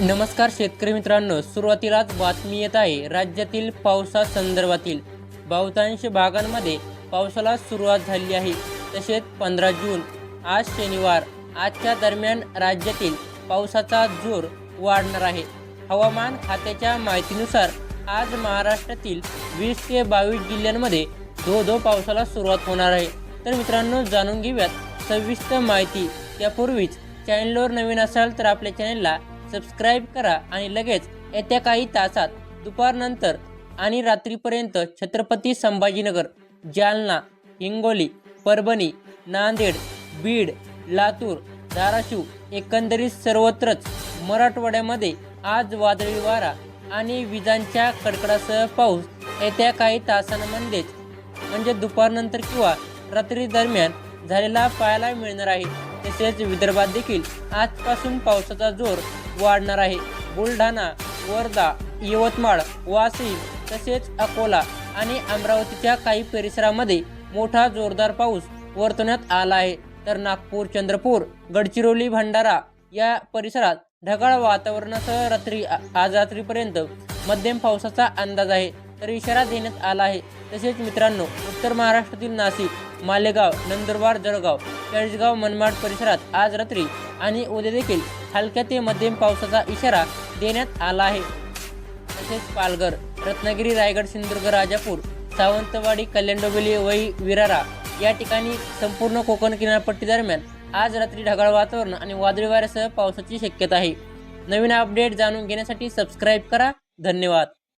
नमस्कार शेतकरी मित्रांनो सुरुवातीलाच बातमी येत आहे राज्यातील पावसासंदर्भातील बहुतांश भागांमध्ये पावसाला सुरुवात झाली आहे तसेच पंधरा जून आज शनिवार आजच्या दरम्यान राज्यातील पावसाचा जोर वाढणार आहे. हवामान खात्याच्या माहितीनुसार आज महाराष्ट्रातील वीस ते बावीस जिल्ह्यांमध्ये धो धो पावसाला सुरुवात होणार आहे. तर मित्रांनो जाणून घेऊयात सविस्तर माहिती. त्यापूर्वीच चॅनलवर नवीन असाल तर आपल्या चॅनलला सबस्क्राईब करा आणि लगेच येत्या काही तासात दुपारनंतर आणि रात्रीपर्यंत छत्रपती संभाजीनगर जालना हिंगोली परभणी नांदेड बीड लातूर धाराशिव एकंदरीत सर्वत्रच मराठवाड्यामध्ये आज वादळी वारा आणि विजांच्या कडकडासह पाऊस येत्या काही तासांमध्येच म्हणजे दुपारनंतर किंवा रात्री दरम्यान झालेला पाहायला मिळणार आहे. तसेच विदर्भात देखील आजपासून पावसाचा जोर वाढणार आहे. बुलढाणा वर्धा यवतमाळ वाशिम तसेच अकोला आणि अमरावतीच्या काही परिसरामध्ये मोठा जोरदार पाऊस वर्तवण्यात आला आहे. तर नागपूर चंद्रपूर गडचिरोली भंडारा या परिसरात ढगाळ वातावरणासह रात्री आज रात्रीपर्यंत मध्यम पावसाचा अंदाज आहे. तर इशारा देण्यात आला आहे. तसेच मित्रांनो उत्तर महाराष्ट्रातील नाशिक मालेगाव नंदुरबार जळगाव चाळीसगाव मनमाड परिसरात आज रात्री आणि उद्या देखील हलक्या ते मध्यम पावसाचा इशारा देण्यात आला आहे. तसेच पालघर रत्नागिरी रायगड सिंधुदुर्ग राजापूर सावंतवाडी कल्याण डोंबिवली वई विरारा या ठिकाणी संपूर्ण कोकण किनारपट्टी दरम्यान आज रात्री ढगाळ वातावरण आणि वादळी वाऱ्यासह पावसाची शक्यता आहे. नवीन अपडेट जाणून घेण्यासाठी सबस्क्राईब करा. धन्यवाद.